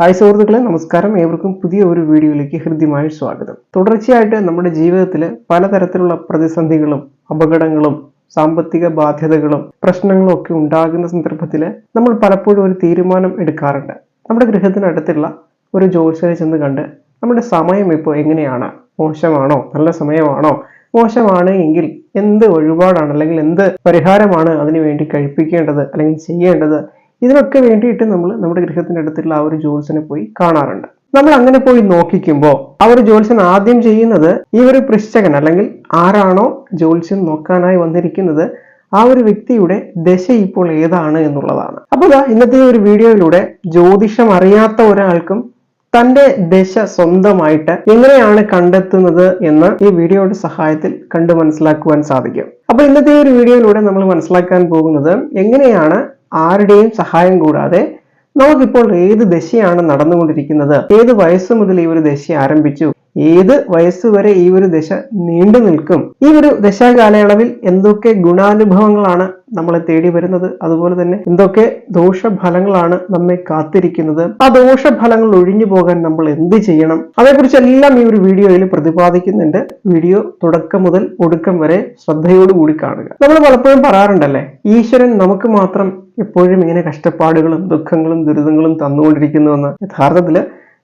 Hi സുഹൃത്തുക്കളെ നമസ്കാരം. ഏവർക്കും പുതിയ ഒരു വീഡിയോയിലേക്ക് ഹൃദ്യമായ സ്വാഗതം. തുടർച്ചയായിട്ട് നമ്മുടെ ജീവിതത്തിൽ പലതരത്തിലുള്ള പ്രതിസന്ധികളും അപകടങ്ങളും സാമ്പത്തിക ബാധ്യതകളും പ്രശ്നങ്ങളും ഒക്കെ ഉണ്ടാകുന്ന സന്ദർഭത്തിൽ നമ്മൾ പലപ്പോഴും ഒരു തീരുമാനം എടുക്കാറുണ്ട്. നമ്മുടെ ഗൃഹത്തിനടുത്തുള്ള ഒരു ജോലിസ്ഥലെ ചെന്ന് കണ്ട് നമ്മുടെ സമയം ഇപ്പോൾ എങ്ങനെയാണ്? മോശമാണോ? നല്ല സമയമാണോ? മോശമാണ് എങ്കിൽ എന്ത് വഴിപാടാണ്? അല്ലെങ്കിൽ എന്ത് പരിഹാരമാണ് അതിനു വേണ്ടി കഴിപ്പിക്കേണ്ടത്? അല്ലെങ്കിൽ ചെയ്യേണ്ടത്? ഇതിനൊക്കെ വേണ്ടിയിട്ട് നമ്മൾ നമ്മുടെ ഗൃഹത്തിന്റെ അടുത്തുള്ള ആ ഒരു ജ്യോത്സ്യനെ പോയി കാണാറുണ്ട്. നമ്മൾ അങ്ങനെ പോയി നോക്കിക്കുമ്പോൾ ആ ഒരു ജ്യോത്സ്യൻ ആദ്യം ചെയ്യുന്നത് ഈ ഒരു പൃശ്ചകൻ അല്ലെങ്കിൽ ആരാണോ ജ്യോത്സ്യൻ നോക്കാനായി വന്നിരിക്കുന്നത് ആ ഒരു വ്യക്തിയുടെ ദശ ഇപ്പോൾ ഏതാണ് എന്നുള്ളതാണ്. അപ്പോൾ ഇന്നത്തെ ഒരു വീഡിയോയിലൂടെ ജ്യോതിഷം അറിയാത്ത ഒരാൾക്കും തന്റെ ദശ സ്വന്തമായിട്ട് എങ്ങനെയാണ് കണ്ടെത്തുന്നത് എന്ന് ഈ വീഡിയോയുടെ സഹായത്തിൽ കണ്ടു മനസ്സിലാക്കുവാൻ സാധിക്കും. അപ്പൊ ഇന്നത്തെ ഒരു വീഡിയോയിലൂടെ നമ്മൾ മനസ്സിലാക്കാൻ പോകുന്നത് എങ്ങനെയാണ് ആരുടെയും സഹായം കൂടാതെ നമുക്കിപ്പോൾ ഏത് ദശയാണ് നടന്നുകൊണ്ടിരിക്കുന്നത്? ഏത് വയസ്സ് മുതൽ ഈ ഒരു ദശ ആരംഭിച്ചു? ഏത് വയസ്സ് വരെ ഈ ഒരു ദശ നീണ്ടു നിൽക്കും? ഈ ഒരു ദശാ കാലയളവിൽ എന്തൊക്കെ ഗുണാനുഭവങ്ങളാണ് നമ്മളെ തേടി വരുന്നത്? അതുപോലെ തന്നെ എന്തൊക്കെ ദോഷഫലങ്ങളാണ് നമ്മെ കാത്തിരിക്കുന്നത്? ആ ദോഷഫലങ്ങൾ ഒഴിഞ്ഞു പോകാൻ നമ്മൾ എന്ത് ചെയ്യണം? അതേക്കുറിച്ചെല്ലാം ഈ ഒരു വീഡിയോയിൽ പ്രതിപാദിക്കുന്നുണ്ട്. വീഡിയോ തുടക്കം മുതൽ ഒടുക്കം വരെ ശ്രദ്ധയോടുകൂടി കാണുക. നമ്മൾ പലപ്പോഴും പറയാറുണ്ടല്ലേ ഈശ്വരൻ നമുക്ക് മാത്രം എപ്പോഴും ഇങ്ങനെ കഷ്ടപ്പാടുകളും ദുഃഖങ്ങളും ദുരിതങ്ങളും തന്നുകൊണ്ടിരിക്കുന്നുവെന്ന്. യഥാർത്ഥത്തിൽ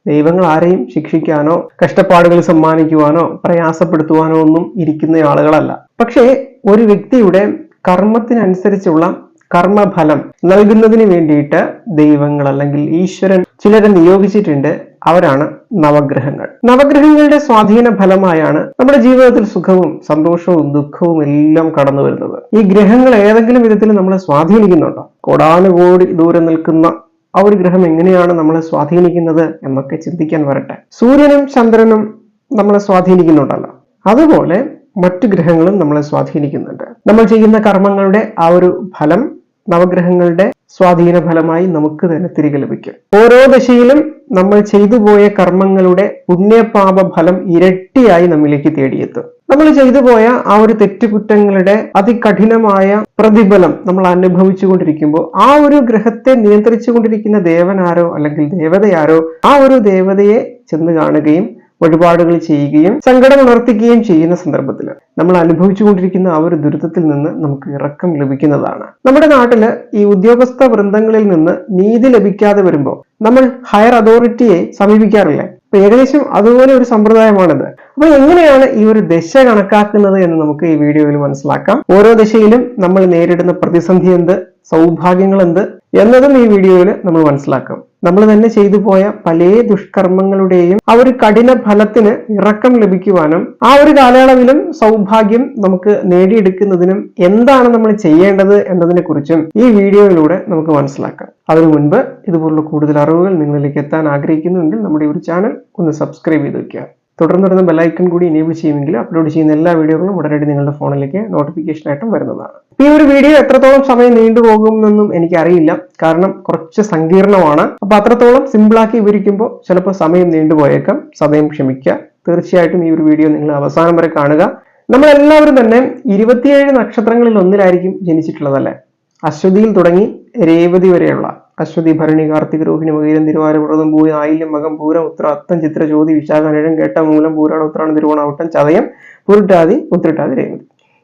ദൈവങ്ങൾ ആരെയും ശിക്ഷിക്കാനോ കഷ്ടപ്പാടുകൾ സമ്മാനിക്കുവാനോ പ്രയാസപ്പെടുത്തുവാനോ ഒന്നും ഇരിക്കുന്ന ആളുകളല്ല. പക്ഷേ ഒരു വ്യക്തിയുടെ കർമ്മത്തിനനുസരിച്ചുള്ള കർമ്മഫലം നൽകുന്നതിന് വേണ്ടിയിട്ട് ദൈവങ്ങൾ അല്ലെങ്കിൽ ഈശ്വരൻ ചിലരെ നിയോഗിച്ചിട്ടുണ്ട്. അവരാണ് നവഗ്രഹങ്ങൾ. നവഗ്രഹങ്ങളുടെ സ്വാധീന ഫലമായാണ് നമ്മുടെ ജീവിതത്തിൽ സുഖവും സന്തോഷവും ദുഃഖവും എല്ലാം കടന്നു വരുന്നത് ഈ ഗ്രഹങ്ങൾ ഏതെങ്കിലും വിധത്തിൽ നമ്മളെ സ്വാധീനിക്കുന്നുണ്ടോ? കോടാനുകോടി ദൂരെ നിൽക്കുന്ന ആ ഒരു ഗ്രഹം എങ്ങനെയാണ് നമ്മളെ സ്വാധീനിക്കുന്നത് എന്നൊക്കെ ചിന്തിക്കാൻ വരട്ടെ. സൂര്യനും ചന്ദ്രനും നമ്മളെ സ്വാധീനിക്കുന്നുണ്ടല്ലോ. അതുപോലെ മറ്റു ഗ്രഹങ്ങളും നമ്മളെ സ്വാധീനിക്കുന്നുണ്ട്. നമ്മൾ ചെയ്യുന്ന കർമ്മങ്ങളുടെ ആ ഒരു ഫലം നവഗ്രഹങ്ങളുടെ സ്വാധീന ഫലമായി നമുക്ക് തന്നെ തിരികെ ലഭിക്കും. ഓരോ ദശയിലും നമ്മൾ ചെയ്തു പോയ കർമ്മങ്ങളുടെ പുണ്യപാപ ഫലം ഇരട്ടിയായി നമ്മിലേക്ക് തേടിയെത്തും. നമ്മൾ ചെയ്തു പോയ ആ ഒരു തെറ്റുകുറ്റങ്ങളുടെ അതികഠിനമായ പ്രതിഫലം നമ്മൾ അനുഭവിച്ചു കൊണ്ടിരിക്കുമ്പോൾ ആ ഒരു ഗ്രഹത്തെ നിയന്ത്രിച്ചു കൊണ്ടിരിക്കുന്ന ദേവനാരോ അല്ലെങ്കിൽ ദേവതയാരോ ആ ഒരു ദേവതയെ ചെന്ന് കാണുകയും വഴിപാടുകൾ ചെയ്യുകയും സങ്കടം ഉണർത്തിക്കുകയും ചെയ്യുന്ന സന്ദർഭത്തിൽ നമ്മൾ അനുഭവിച്ചുകൊണ്ടിരിക്കുന്ന ആ ഒരു ദുരിതത്തിൽ നിന്ന് നമുക്ക് ഇറക്കം ലഭിക്കുന്നതാണ്. നമ്മുടെ നാട്ടിൽ ഈ ഉദ്യോഗസ്ഥ വൃന്ദങ്ങളിൽ നിന്ന് നീതി ലഭിക്കാതെ വരുമ്പോൾ നമ്മൾ ഹയർ അതോറിറ്റിയെ സമീപിക്കാറില്ലേ? അപ്പൊ ഏകദേശം അതുപോലെ ഒരു സമ്പ്രദായമാണിത്. അപ്പൊ എങ്ങനെയാണ് ഈ ഒരു ദശ കണക്കാക്കുന്നത് എന്ന് നമുക്ക് ഈ വീഡിയോയിൽ മനസ്സിലാക്കാം. ഓരോ ദശയിലും നമ്മൾ നേരിടുന്ന പ്രതിസന്ധി എന്ത് സൗഭാഗ്യങ്ങൾ എന്ത് എന്നതും ഈ വീഡിയോയിൽ നമ്മൾ മനസ്സിലാക്കും. നമ്മൾ തന്നെ ചെയ്തു പോയ പല ദുഷ്കർമ്മങ്ങളുടെയും ആ ഒരു കഠിന ഫലത്തിന് ഇറക്കം ലഭിക്കുവാനും ആ ഒരു കാലയളവിലും സൗഭാഗ്യം നമുക്ക് നേടിയെടുക്കുന്നതിനും എന്താണ് നമ്മൾ ചെയ്യേണ്ടത് എന്നതിനെ കുറിച്ചും ഈ വീഡിയോയിലൂടെ നമുക്ക് മനസ്സിലാക്കാം. അതിനു മുൻപ് ഇതുപോലുള്ള കൂടുതൽ അറിവുകൾ നിങ്ങളിലേക്ക് എത്താൻ ആഗ്രഹിക്കുന്നുവെങ്കിൽ നമ്മുടെ ഒരു ചാനൽ ഒന്ന് സബ്സ്ക്രൈബ് ചെയ്ത് വെക്കുക. തുടർന്ന് വരുന്ന ബെല്ലൈക്കൺ കൂടി എനേബിൾ ചെയ്യുമെങ്കിൽ അപ്ലോഡ് ചെയ്യുന്ന എല്ലാ വീഡിയോകളും ഉടനടി നിങ്ങളുടെ ഫോണിലേക്ക് നോട്ടിഫിക്കേഷൻ ആയിട്ടും വരുന്നതാണ്. ഈ ഒരു വീഡിയോ എത്രത്തോളം സമയം നീണ്ടുപോകും നീണ്ടുപോകുമെന്നൊന്നും എനിക്കറിയില്ല. കാരണം കുറച്ച് സങ്കീർണമാണ്. അപ്പൊ അത്രത്തോളം സിമ്പിളാക്കി വിവരിക്കുമ്പോൾ ചിലപ്പോൾ സമയം നീണ്ടുപോയേക്കാം സമയം ക്ഷമിക്കുക. തീർച്ചയായിട്ടും ഈ ഒരു വീഡിയോ നിങ്ങൾ അവസാനം വരെ കാണുക. നമ്മളെല്ലാവരും തന്നെ ഇരുപത്തിയേഴ് നക്ഷത്രങ്ങളിൽ ഒന്നിലായിരിക്കും ജനിച്ചിട്ടുള്ളതല്ലേ? അശ്വതിയിൽ തുടങ്ങി രേവതി വരെയുള്ള അശ്വതി ഭരണി കാർത്തിക രോഹിണി മകീരം തിരുവാര വ്രതം പൂയ ആയില്യം മകം പൂരം ഉത്ര അത്തം ചിത്ര ജ്യോതി വിശാഖ നിഴം കേട്ട മൂലം പൂരാണ ഉത്രാണ് തിരുവോണാവട്ടം ചതയം പുരുട്ടാതി ഉത്രട്ടാതി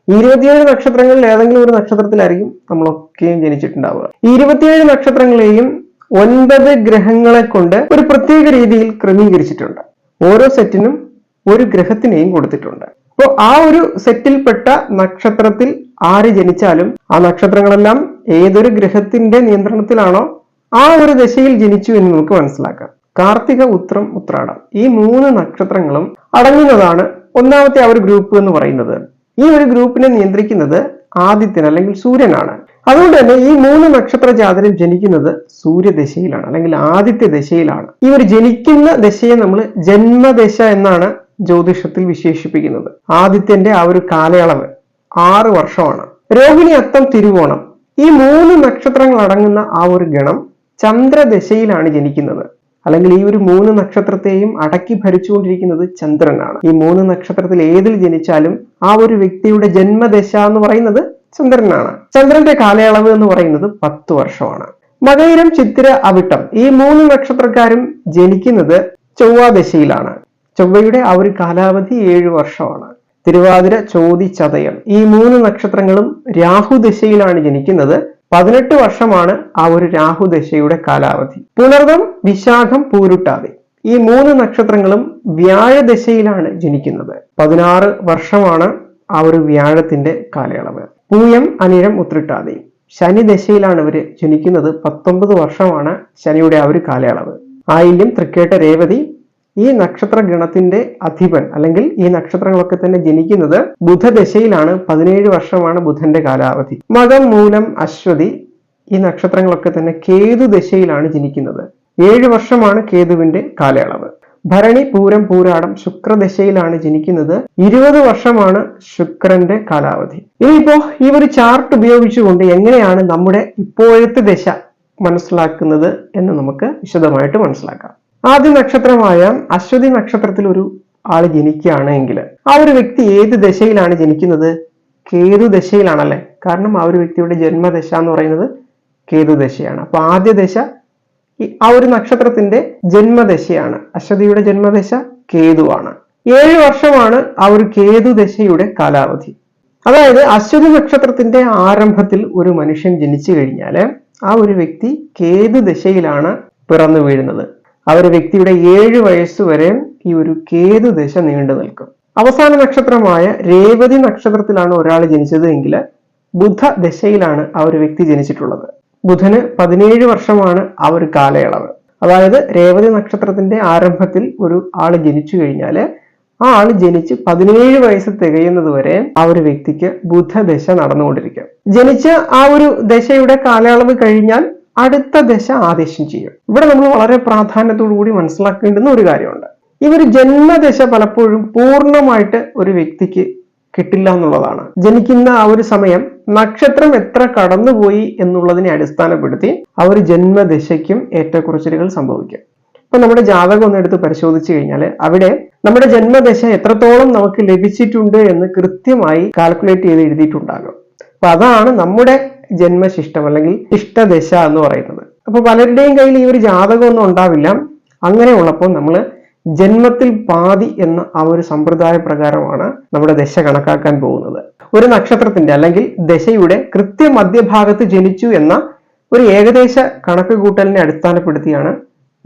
ഈ ഇരുപത്തിയേഴ് നക്ഷത്രങ്ങളിൽ ഏതെങ്കിലും ഒരു നക്ഷത്രത്തിലായിരിക്കും നമ്മളൊക്കെയും ജനിച്ചിട്ടുണ്ടാവുക. ഇരുപത്തിയേഴ് നക്ഷത്രങ്ങളെയും ഒൻപത് ഗ്രഹങ്ങളെ കൊണ്ട് ഒരു പ്രത്യേക രീതിയിൽ ക്രമീകരിച്ചിട്ടുണ്ട്. ഓരോ സെറ്റിനും ഒരു ഗ്രഹത്തിനെയും കൊടുത്തിട്ടുണ്ട്. അപ്പോൾ ആ ഒരു സെറ്റിൽപ്പെട്ട നക്ഷത്രത്തിൽ ആര് ജനിച്ചാലും ആ നക്ഷത്രങ്ങളെല്ലാം ഏതൊരു ഗ്രഹത്തിന്റെ നിയന്ത്രണത്തിലാണോ ആ ഒരു ദശയിൽ ജനിച്ചു എന്ന് നമുക്ക് മനസ്സിലാക്കാം. കാർത്തിക ഉത്രം ഉത്രാടം. ഈ മൂന്ന് നക്ഷത്രങ്ങളും അടങ്ങുന്നതാണ് ഒന്നാമത്തെ ആ ഒരു ഗ്രൂപ്പ് എന്ന് പറയുന്നത്. ഈ ഒരു ഗ്രൂപ്പിനെ നിയന്ത്രിക്കുന്നത് ആദിത്യൻ അല്ലെങ്കിൽ സൂര്യനാണ്. അതുകൊണ്ട് തന്നെ ഈ മൂന്ന് നക്ഷത്ര ജാതരും ജനിക്കുന്നത് സൂര്യദശയിലാണ് അല്ലെങ്കിൽ ആദിത്യ ദശയിലാണ്. ഒരു ജനിക്കുന്ന ദശയെ നമ്മൾ ജന്മദശ എന്നാണ് ജ്യോതിഷത്തിൽ വിശേഷിപ്പിക്കുന്നത്. ആദിത്യന്റെ ആ ഒരു കാലയളവ് ആറ് വർഷമാണ്. രോഹിണി അത്തം തിരുവോണം. ഈ മൂന്ന് നക്ഷത്രങ്ങൾ അടങ്ങുന്ന ആ ഒരു ഗണം ചന്ദ്രദശയിലാണ് ജനിക്കുന്നത്. അല്ലെങ്കിൽ ഈ ഒരു മൂന്ന് നക്ഷത്രത്തെയും അടക്കി ഭരിച്ചുകൊണ്ടിരിക്കുന്നത് ചന്ദ്രനാണ്. ഈ മൂന്ന് നക്ഷത്രത്തിൽ ഏതിൽ ജനിച്ചാലും ആ ഒരു വ്യക്തിയുടെ ജന്മദശ എന്ന് പറയുന്നത് ചന്ദ്രനാണ്. ചന്ദ്രന്റെ കാലയളവ് എന്ന് പറയുന്നത് പത്ത് വർഷമാണ്. മകയിരം ചിത്തിര അവിട്ടം. ഈ മൂന്ന് നക്ഷത്രക്കാരും ജനിക്കുന്നത് ചൊവ്വാദശയിലാണ്. ചൊവ്വയുടെ ആ ഒരു കാലാവധി ഏഴ് വർഷമാണ്. തിരുവാതിര ചോതി ചതയം ഈ മൂന്ന് നക്ഷത്രങ്ങളും രാഹുദശയിലാണ് ജനിക്കുന്നത്. പതിനെട്ട് വർഷമാണ് ആ ഒരു രാഹു ദശയുടെ കാലാവധി. പുണർദം വിശാഖം പൂരുട്ടാതി ഈ മൂന്ന് നക്ഷത്രങ്ങളും വ്യാഴദശയിലാണ് ജനിക്കുന്നത്. പതിനാറ് വർഷമാണ് ആ ഒരു വ്യാഴത്തിന്റെ കാലയളവ്. പൂയം അനിഴം ഉത്രിട്ടാതി ശനി ദശയിലാണ് ഇവർ ജനിക്കുന്നത്. പത്തൊമ്പത് വർഷമാണ് ശനിയുടെ ആ ഒരു കാലയളവ്. ആയില്യം തൃക്കേട്ട രേവതി ഈ നക്ഷത്ര ഗണത്തിന്റെ അധിപൻ അല്ലെങ്കിൽ ഈ നക്ഷത്രങ്ങളൊക്കെ തന്നെ ജനിക്കുന്നത് ബുധദശയിലാണ്. പതിനേഴ് വർഷമാണ് ബുധന്റെ കാലാവധി. മകം മൂലം അശ്വതി ഈ നക്ഷത്രങ്ങളൊക്കെ തന്നെ കേതു ദശയിലാണ് ജനിക്കുന്നത്. ഏഴ് വർഷമാണ് കേതുവിന്റെ കാലയളവ്. ഭരണി പൂരം പൂരാടം ശുക്രദശയിലാണ് ജനിക്കുന്നത്. ഇരുപത് വർഷമാണ് ശുക്രന്റെ കാലാവധി. ഇനിയിപ്പോ ഈ ഒരു ചാർട്ട് ഉപയോഗിച്ചുകൊണ്ട് എങ്ങനെയാണ് നമ്മുടെ ഇപ്പോഴത്തെ ദശ മനസ്സിലാക്കുന്നത് എന്ന് നമുക്ക് വിശദമായിട്ട് മനസ്സിലാക്കാം. ആദ്യ നക്ഷത്രമായ അശ്വതി നക്ഷത്രത്തിൽ ഒരു ആൾ ജനിക്കുകയാണെങ്കിൽ ആ ഒരു വ്യക്തി ഏത് ദശയിലാണ് ജനിക്കുന്നത്? കേതു ദശയിലാണല്ലേ? കാരണം ആ ഒരു വ്യക്തിയുടെ ജന്മദശ എന്ന് പറയുന്നത് കേതു ദശയാണ്. അപ്പൊ ആദ്യ ദശ ആ ഒരു നക്ഷത്രത്തിന്റെ ജന്മദശയാണ്. അശ്വതിയുടെ ജന്മദശ കേതുവാണ്. ഏഴ് വർഷമാണ് ആ ഒരു കേതു ദശയുടെ കാലാവധി. അതായത് അശ്വതി നക്ഷത്രത്തിന്റെ ആരംഭത്തിൽ ഒരു മനുഷ്യൻ ജനിച്ചു കഴിഞ്ഞാൽ ആ ഒരു വ്യക്തി കേതു ദശയിലാണ് പിറന്നു വീഴുന്നത്. ആ ഒരു വ്യക്തിയുടെ ഏഴ് വയസ്സ് വരെ ഈ ഒരു കേതു ദശ നീണ്ടു നിൽക്കും. അവസാന നക്ഷത്രമായ രേവതി നക്ഷത്രത്തിലാണ് ഒരാൾ ജനിച്ചത് എങ്കിൽ ബുധ ദശയിലാണ് ആ ഒരു വ്യക്തി ജനിച്ചിട്ടുള്ളത്. ബുധന് പതിനേഴ് വർഷമാണ് ആ ഒരു കാലയളവ്. അതായത് രേവതി നക്ഷത്രത്തിന്റെ ആരംഭത്തിൽ ഒരു ആൾ ജനിച്ചു കഴിഞ്ഞാൽ ആ ആൾ ജനിച്ച് പതിനേഴ് വയസ്സ് തികയുന്നത് വരെ ആ ഒരു വ്യക്തിക്ക് ബുധദശ നടന്നുകൊണ്ടിരിക്കും. ജനിച്ച ആ ഒരു ദശയുടെ കാലയളവ് കഴിഞ്ഞാൽ അടുത്ത ദശ ആദേശം ചെയ്യും. ഇവിടെ നമ്മൾ വളരെ പ്രാധാന്യത്തോടു കൂടി മനസ്സിലാക്കേണ്ടുന്ന ഒരു കാര്യമുണ്ട്. ഇവർ ജന്മദശ പലപ്പോഴും പൂർണമായിട്ട് ഒരു വ്യക്തിക്ക് കിട്ടില്ല എന്നുള്ളതാണ്. ജനിക്കുന്ന ആ ഒരു സമയം നക്ഷത്രം എത്ര കടന്നുപോയി എന്നുള്ളതിനെ അടിസ്ഥാനപ്പെടുത്തി ആ ഒരു ജന്മദശയ്ക്കും ഏറ്റക്കുറച്ചിലുകൾ സംഭവിക്കും. ഇപ്പൊ നമ്മുടെ ജാതകം ഒന്ന് എടുത്ത് പരിശോധിച്ചു കഴിഞ്ഞാൽ അവിടെ നമ്മുടെ ജന്മദശ എത്രത്തോളം നമുക്ക് ലഭിച്ചിട്ടുണ്ട് എന്ന് കൃത്യമായി കാൽക്കുലേറ്റ് ചെയ്ത് എഴുതിയിട്ടുണ്ടാകും. അപ്പൊ അതാണ് നമ്മുടെ ജന്മശിഷ്ടം അല്ലെങ്കിൽ ഇഷ്ടദശ എന്ന് പറയുന്നത്. അപ്പൊ പലരുടെയും കയ്യിൽ ഈ ഒരു ജാതകമൊന്നും ഉണ്ടാവില്ല. അങ്ങനെ ഉള്ളപ്പോൾ നമ്മൾ ജന്മത്തിൽ പാതി എന്ന ആ ഒരു സമ്പ്രദായ പ്രകാരമാണ് നമ്മുടെ ദശ കണക്കാക്കാൻ പോകുന്നത്. ഒരു നക്ഷത്രത്തിന്റെ അല്ലെങ്കിൽ ദശയുടെ കൃത്യ മധ്യഭാഗത്ത് ജനിച്ചു എന്ന ഒരു ഏകദേശ കണക്ക് കൂട്ടലിനെ അടിസ്ഥാനപ്പെടുത്തിയാണ്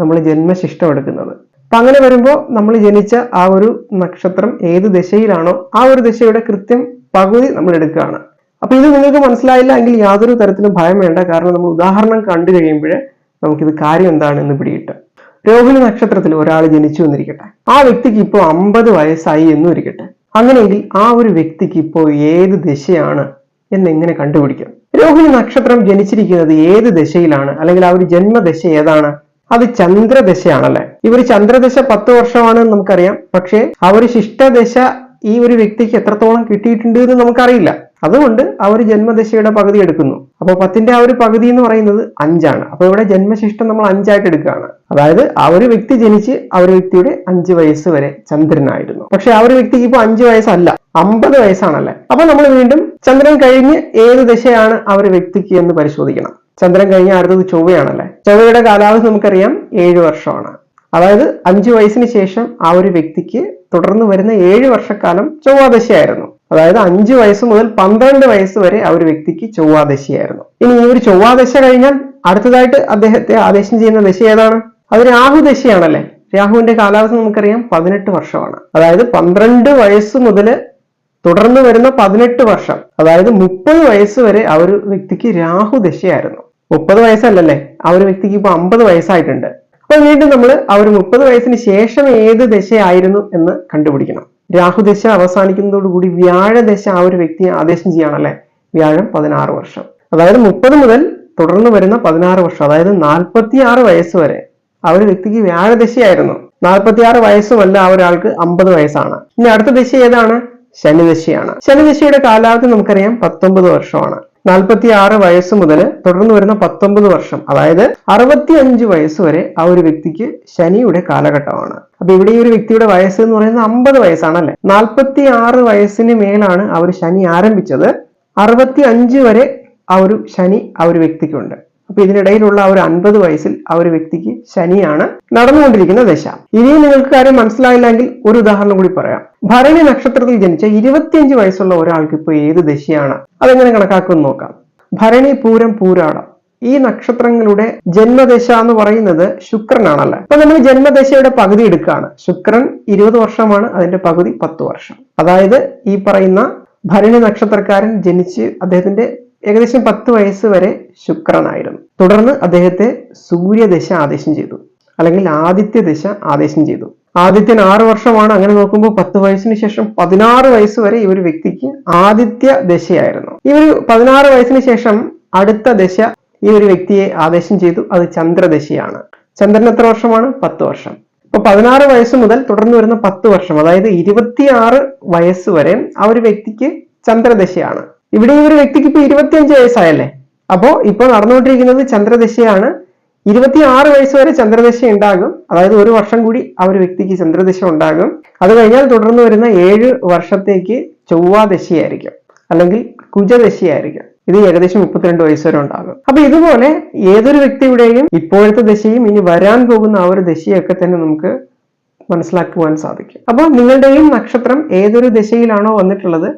നമ്മൾ ജന്മശിഷ്ടം എടുക്കുന്നത്. അപ്പൊ അങ്ങനെ വരുമ്പോൾ നമ്മൾ ജനിച്ച ആ ഒരു നക്ഷത്രം ഏത് ദശയിലാണോ ആ ഒരു ദശയുടെ കൃത്യം പകുതി നമ്മൾ എടുക്കുകയാണ്. അപ്പൊ ഇത് നിങ്ങൾക്ക് മനസ്സിലായില്ല എങ്കിൽ യാതൊരു തരത്തിലും ഭയം വേണ്ട. കാരണം നമ്മൾ ഉദാഹരണം കണ്ടു കഴിയുമ്പോൾ നമുക്കിത് കാര്യം എന്താണെന്ന് പിടിയിട്ട് രോഹിണി നക്ഷത്രത്തിൽ ഒരാൾ ജനിച്ചു എന്നിരിക്കട്ടെ. ആ വ്യക്തിക്ക് ഇപ്പോൾ അമ്പത് വയസ്സായി എന്നും ഇരിക്കട്ടെ അങ്ങനെയെങ്കിൽ ആ ഒരു വ്യക്തിക്ക് ഇപ്പോൾ ഏത് ദശയാണ് എന്ന് എങ്ങനെ കണ്ടുപിടിക്കും? രോഹിണി നക്ഷത്രം ജനിച്ചിരിക്കുന്നത് ഏത് ദശയിലാണ്? അല്ലെങ്കിൽ ആ ഒരു ജന്മദശ ഏതാണ്? അത് ചന്ദ്രദശയാണല്ലേ? ഇവർ ചന്ദ്രദശ പത്ത് വർഷമാണെന്ന് നമുക്കറിയാം. പക്ഷേ ആ ഒരു ശിഷ്ടദശ ഈ ഒരു വ്യക്തിക്ക് എത്രത്തോളം കിട്ടിയിട്ടുണ്ട് എന്ന് നമുക്കറിയില്ല. അതുകൊണ്ട് ഒരു ജന്മദശയുടെ പകുതി എടുക്കുന്നു. അപ്പൊ പത്തിന്റെ ആ ഒരു പകുതി എന്ന് പറയുന്നത് അഞ്ചാണ്. അപ്പൊ ഇവിടെ ജന്മശിഷ്ടം നമ്മൾ അഞ്ചായിട്ട് എടുക്കുകയാണ്. അതായത് ആ ഒരു വ്യക്തി ജനിച്ച് ആ ഒരു വ്യക്തിയുടെ അഞ്ച് വയസ്സ് വരെ ചന്ദ്രനായിരുന്നു. പക്ഷെ ആ ഒരു വ്യക്തിക്ക് ഇപ്പൊ അഞ്ച് വയസ്സല്ല അമ്പത് വയസ്സാണല്ലേ? അപ്പൊ നമ്മൾ വീണ്ടും ചന്ദ്രൻ കഴിഞ്ഞ് ഏത് ദശയാണ് ആ ഒരു വ്യക്തിക്ക് എന്ന് പരിശോധിക്കണം. ചന്ദ്രൻ കഴിഞ്ഞ അടുത്തത് ചൊവ്വയാണല്ലേ? ചൊവ്വയുടെ കാലാവധി നമുക്കറിയാം ഏഴ് വർഷമാണ്. അതായത് അഞ്ചു വയസ്സിന് ശേഷം ആ ഒരു വ്യക്തിക്ക് തുടർന്ന് വരുന്ന ഏഴ് വർഷക്കാലം ചൊവ്വാദശയായിരുന്നു. അതായത് അഞ്ചു വയസ്സ് മുതൽ പന്ത്രണ്ട് വയസ്സ് വരെ ആ ഒരു വ്യക്തിക്ക് ചൊവ്വാദശയായിരുന്നു. ഇനി ഈ ഒരു ചൊവ്വാദശ കഴിഞ്ഞാൽ അടുത്തതായിട്ട് അദ്ദേഹത്തെ ആദേശം ചെയ്യുന്ന ദശ ഏതാണ്? അത് രാഹുദശയാണല്ലേ രാഹുവിന്റെ കാലാവസ്ഥ നമുക്കറിയാം പതിനെട്ട് വർഷമാണ്. അതായത് പന്ത്രണ്ട് വയസ്സ് മുതൽ തുടർന്ന് വരുന്ന പതിനെട്ട് വർഷം. അതായത് മുപ്പത് വയസ്സ് വരെ ആ ഒരു വ്യക്തിക്ക് രാഹുദശയായിരുന്നു മുപ്പത് വയസ്സല്ലല്ലേ? ആ ഒരു വ്യക്തിക്ക് ഇപ്പൊ അമ്പത് വയസ്സായിട്ടുണ്ട്. അപ്പൊ വീണ്ടും നമ്മൾ ആ ഒരു മുപ്പത് വയസ്സിന് ശേഷം ഏത് ദശയായിരുന്നു എന്ന് കണ്ടുപിടിക്കണം. രാഹുദശ അവസാനിക്കുന്നതോടുകൂടി വ്യാഴദശ ആ ഒരു വ്യക്തിയെ ആദേശം ചെയ്യുകയാണല്ലേ വ്യാഴം പതിനാറ് വർഷം. അതായത് മുപ്പത് മുതൽ തുടർന്ന് വരുന്ന പതിനാറ് വർഷം അതായത് നാൽപ്പത്തി ആറ് വയസ്സ് വരെ ആ ഒരു വ്യക്തിക്ക് വ്യാഴദശയായിരുന്നു. നാൽപ്പത്തിയാറ് വയസ്സുമല്ല ആ ഒരാൾക്ക് അമ്പത് വയസ്സാണ്. ഇനി അടുത്ത ദശ ഏതാണ്? ശനിദശയാണ്. ശനിദശയുടെ കാലാവധി നമുക്കറിയാം പത്തൊമ്പത് വർഷമാണ്. നാൽപ്പത്തി ആറ് വയസ്സ് മുതൽ തുടർന്ന് വരുന്ന പത്തൊമ്പത് വർഷം അതായത് അറുപത്തി അഞ്ച് വയസ്സ് വരെ ആ ഒരു വ്യക്തിക്ക് ശനിയുടെ കാലഘട്ടമാണ്. അപ്പൊ ഇവിടെ ഈ ഒരു വ്യക്തിയുടെ വയസ്സ് എന്ന് പറയുന്നത് അമ്പത് വയസ്സാണല്ലേ? നാൽപ്പത്തി ആറ് വയസ്സിന് മേലാണ് ഒരു ശനി ആരംഭിച്ചത്. അറുപത്തി അഞ്ച് വരെ ആ ഒരു ശനി ആ ഒരു വ്യക്തിക്കുണ്ട്. അപ്പൊ ഇതിനിടയിലുള്ള ഒരു അൻപത് വയസ്സിൽ ആ ഒരു വ്യക്തിക്ക് ശനിയാണ് നടന്നുകൊണ്ടിരിക്കുന്ന ദശ. ഇനിയും നിങ്ങൾക്ക് കാര്യം മനസ്സിലായില്ലെങ്കിൽ ഒരു ഉദാഹരണം കൂടി പറയാം. ഭരണി നക്ഷത്രത്തിൽ ജനിച്ച ഇരുപത്തിയഞ്ച് വയസ്സുള്ള ഒരാൾക്ക് ഇപ്പോൾ ഏത് ദശയാണ്? അതെങ്ങനെ കണക്കാക്കുമെന്ന് നോക്കാം. ഭരണി പൂരം പൂരാടം. ഈ നക്ഷത്രങ്ങളുടെ ജന്മദശ എന്ന് പറയുന്നത് ശുക്രനാണല്ലേ? അപ്പൊ നമ്മൾ ജന്മദശയുടെ പകുതി എടുക്കുകയാണ്. ശുക്രൻ ഇരുപത് വർഷമാണ് അതിന്റെ പകുതി പത്ത് വർഷം. അതായത് ഈ പറയുന്ന ഭരണി നക്ഷത്രക്കാരൻ ജനിച്ച് അദ്ദേഹത്തിന്റെ ഏകദേശം പത്ത് വയസ്സ് വരെ ശുക്രനായിരുന്നു. തുടർന്ന് അദ്ദേഹത്തെ സൂര്യദശ ആദേശം ചെയ്തു അല്ലെങ്കിൽ ആദിത്യ ദശ ആദേശം ചെയ്തു. ആദിത്യൻ ആറ് വർഷമാണ് അങ്ങനെ നോക്കുമ്പോൾ പത്ത് വയസ്സിന് ശേഷം പതിനാറ് വയസ്സ് വരെ ഈ ഒരു വ്യക്തിക്ക് ആദിത്യ ദശയായിരുന്നു. ഈ ഒരു പതിനാറ് വയസ്സിന് ശേഷം അടുത്ത ദശ ഈ ഒരു വ്യക്തിയെ ആദേശം ചെയ്തു അത് ചന്ദ്രദശയാണ്. ചന്ദ്രൻ എത്ര വർഷമാണ്? പത്ത് വർഷം. അപ്പൊ പതിനാറ് വയസ്സ് മുതൽ തുടർന്ന് വരുന്ന പത്ത് വർഷം അതായത് ഇരുപത്തിയാറ് വയസ്സ് വരെ ആ ഒരു വ്യക്തിക്ക് ചന്ദ്രദശയാണ്. ഇവിടെ ഈ ഒരു വ്യക്തിക്ക് ഇപ്പൊ ഇരുപത്തിയഞ്ച് വയസ്സായല്ലേ? അപ്പോ ഇപ്പൊ നടന്നുകൊണ്ടിരിക്കുന്നത് ചന്ദ്രദശയാണ്. ഇരുപത്തിയാറ് വയസ്സ് വരെ ചന്ദ്രദശ ഉണ്ടാകും. അതായത് ഒരു വർഷം കൂടി ആ ഒരു വ്യക്തിക്ക് ചന്ദ്രദശ ഉണ്ടാകും. അത് കഴിഞ്ഞാൽ തുടർന്ന് വരുന്ന ഏഴ് വർഷത്തേക്ക് ചൊവ്വാദശയായിരിക്കും. അല്ലെങ്കിൽ കുജദശയായിരിക്കും. ഇത് ഏകദേശം മുപ്പത്തിരണ്ട് വയസ്സ് വരെ ഉണ്ടാകും. അപ്പൊ ഇതുപോലെ ഏതൊരു വ്യക്തിയുടെയും ഇപ്പോഴത്തെ ദശയും ഇനി വരാൻ പോകുന്ന ആ ഒരു ദശയൊക്കെ തന്നെ നമുക്ക് മനസ്സിലാക്കുവാൻ സാധിക്കും. അപ്പോൾ നിങ്ങളുടെയും നക്ഷത്രം ഏതൊരു ദശയിലാണോ വന്നിട്ടുള്ളത്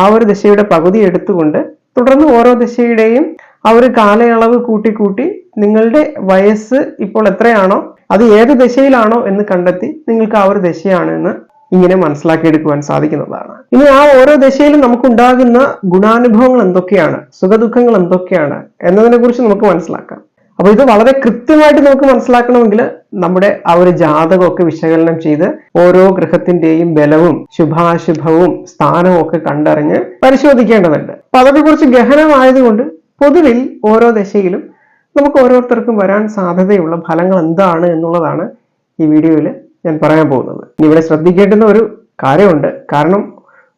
ആ ഒരു ദശയുടെ പകുതി എടുത്തുകൊണ്ട് തുടർന്ന് ഓരോ ദശയുടെയും ആ ഒരു കാലയളവ് കൂട്ടി കൂട്ടി നിങ്ങളുടെ വയസ്സ് ഇപ്പോൾ എത്രയാണോ അത് ഏത് ദശയിലാണോ എന്ന് കണ്ടെത്തി നിങ്ങൾക്ക് ആ ഒരു ദശയാണ് എന്ന് ഇങ്ങനെ മനസ്സിലാക്കിയെടുക്കുവാൻ സാധിക്കുന്നതാണ്. ഇനി ആ ഓരോ ദശയിലും നമുക്കുണ്ടാകുന്ന ഗുണാനുഭവങ്ങൾ എന്തൊക്കെയാണ് സുഖദുഃഖങ്ങൾ എന്തൊക്കെയാണ് എന്നതിനെ കുറിച്ച് നമുക്ക് മനസ്സിലാക്കാം. അപ്പൊ ഇത് വളരെ കൃത്യമായിട്ട് നമുക്ക് മനസ്സിലാക്കണമെങ്കിൽ നമ്മുടെ ആ ഒരു ജാതകമൊക്കെ വിശകലനം ചെയ്ത് ഓരോ ഗ്രഹത്തിന്റെയും ബലവും ശുഭാശുഭവും സ്ഥാനവും ഒക്കെ കണ്ടറിഞ്ഞ് പരിശോധിക്കേണ്ടതുണ്ട്. അപ്പൊ അതൊക്കെ കുറച്ച് ഗഹനമായതുകൊണ്ട് പൊതുവിൽ ഓരോ ദശയിലും നമുക്ക് ഓരോരുത്തർക്കും വരാൻ സാധ്യതയുള്ള ഫലങ്ങൾ എന്താണ് എന്നുള്ളതാണ് ഈ വീഡിയോയിൽ ഞാൻ പറയാൻ പോകുന്നത്. ഇവിടെ ശ്രദ്ധിക്കേണ്ടുന്ന ഒരു കാര്യമുണ്ട്. കാരണം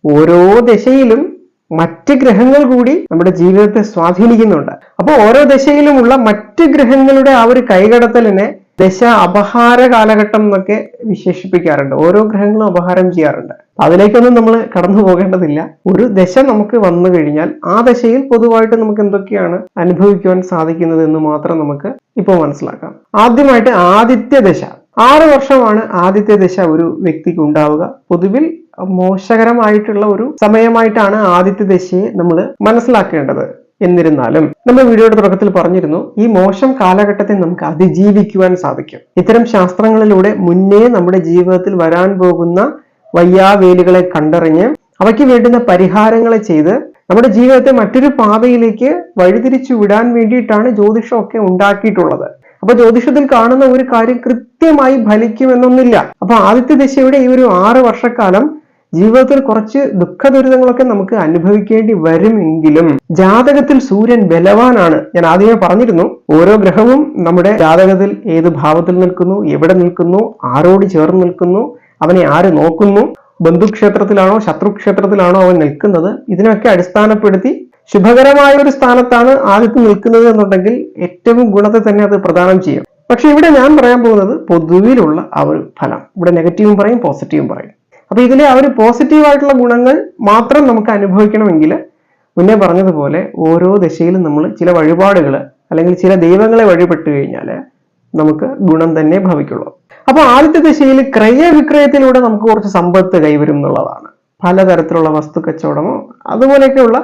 ഓരോ ദശയിലും മറ്റ് ഗ്രഹങ്ങൾ കൂടി നമ്മുടെ ജീവിതത്തെ സ്വാധീനിക്കുന്നുണ്ട്. അപ്പോൾ ഓരോ ദശയിലുമുള്ള മറ്റ് ഗ്രഹങ്ങളുടെ ആ ഒരു കൈകടത്തലിനെ ദശ അപഹാര കാലഘട്ടം എന്നൊക്കെ വിശേഷിപ്പിക്കാറുണ്ട്. ഓരോ ഗ്രഹങ്ങളും അപഹാരം ചെയ്യാറുണ്ട്. അതിലേക്കൊന്നും നമ്മൾ കടന്നു പോകേണ്ടതില്ല. ഒരു ദശ നമുക്ക് വന്നു കഴിഞ്ഞാൽ ആ ദശയിൽ പൊതുവായിട്ട് നമുക്ക് എന്തൊക്കെയാണ് അനുഭവിക്കുവാൻ സാധിക്കുന്നത് എന്ന് മാത്രം നമുക്ക് ഇപ്പോൾ മനസ്സിലാക്കാം. ആദ്യമായിട്ട് ആദിത്യ ദശ. ആറ് വർഷമാണ് ആദിത്യ ദശ ഒരു വ്യക്തിക്ക് ഉണ്ടാവുക. പൊതുവിൽ മോശകരമായിട്ടുള്ള ഒരു സമയമായിട്ടാണ് ആദിത്യ ദശയെ നമ്മൾ മനസ്സിലാക്കേണ്ടത്. എന്നിരുന്നാലും നമ്മൾ വീഡിയോയുടെ തുടക്കത്തിൽ പറഞ്ഞിരുന്നു ഈ മോശം കാലഘട്ടത്തെ നമുക്ക് അതിജീവിക്കുവാൻ സാധിക്കും. ഇത്തരം ശാസ്ത്രങ്ങളിലൂടെ മുന്നേ നമ്മുടെ ജീവിതത്തിൽ വരാൻ പോകുന്ന വയ്യാവേലുകളെ കണ്ടറിഞ്ഞ് അവയ്ക്ക് വേണ്ടുന്ന പരിഹാരങ്ങളെ ചെയ്ത് നമ്മുടെ ജീവിതത്തെ മറ്റൊരു പാതയിലേക്ക് വഴിതിരിച്ചു വിടാൻ വേണ്ടിയിട്ടാണ് ജ്യോതിഷമൊക്കെ ഉണ്ടാക്കിയിട്ടുള്ളത്. അപ്പൊ ജ്യോതിഷത്തിൽ കാണുന്ന ഒരു കാര്യം കൃത്യമായി ഫലിക്കുമെന്നൊന്നില്ല അപ്പൊ ആദിത്യ ദശയുടെ ഈ ഒരു ആറ് വർഷക്കാലം ജീവിതത്തിൽ കുറച്ച് ദുഃഖ ദുരിതങ്ങളൊക്കെ നമുക്ക് അനുഭവിക്കേണ്ടി വരുമെങ്കിലും ജാതകത്തിൽ സൂര്യൻ ബലവാനാണ്. ഞാൻ ആദ്യമേ പറഞ്ഞിരുന്നു ഓരോ ഗ്രഹവും നമ്മുടെ ജാതകത്തിൽ ഏത് ഭാവത്തിൽ നിൽക്കുന്നു എവിടെ നിൽക്കുന്നു ആരോട് ചേർന്ന് നിൽക്കുന്നു അവനെ ആര് നോക്കുന്നു ബന്ധുക്ഷേത്രത്തിലാണോ ശത്രുക്ഷേത്രത്തിലാണോ അവൻ നിൽക്കുന്നത് ഇതിനൊക്കെ അടിസ്ഥാനപ്പെടുത്തി ശുഭകരമായ ഒരു സ്ഥാനത്താണ് ആദ്യത്തെ നിൽക്കുന്നത് എന്നുണ്ടെങ്കിൽ ഏറ്റവും ഗുണത്തെ തന്നെ അത് പ്രദാനം ചെയ്യും. പക്ഷെ ഇവിടെ ഞാൻ പറയാൻ പോകുന്നത് പൊതുവിലുള്ള ആ ഒരു ഫലം. ഇവിടെ നെഗറ്റീവും പറയും പോസിറ്റീവും പറയും. അപ്പൊ ഇതിലെ ആ ഒരു പോസിറ്റീവ് ആയിട്ടുള്ള ഗുണങ്ങൾ മാത്രം നമുക്ക് അനുഭവിക്കണമെങ്കിൽ മുന്നേ പറഞ്ഞതുപോലെ ഓരോ ദശയിലും നമ്മൾ ചില വഴിപാടുകൾ അല്ലെങ്കിൽ ചില ദൈവങ്ങളെ വഴിപെട്ട് കഴിഞ്ഞാൽ നമുക്ക് ഗുണം തന്നെ ഭവിക്കുള്ളൂ. അപ്പൊ ആദ്യത്തെ ദശയിൽ ക്രയവിക്രയത്തിലൂടെ നമുക്ക് കുറച്ച് സമ്പത്ത് കൈവരും എന്നുള്ളതാണ്. പലതരത്തിലുള്ള വസ്തു കച്ചവടമോ അതുപോലെയൊക്കെയുള്ള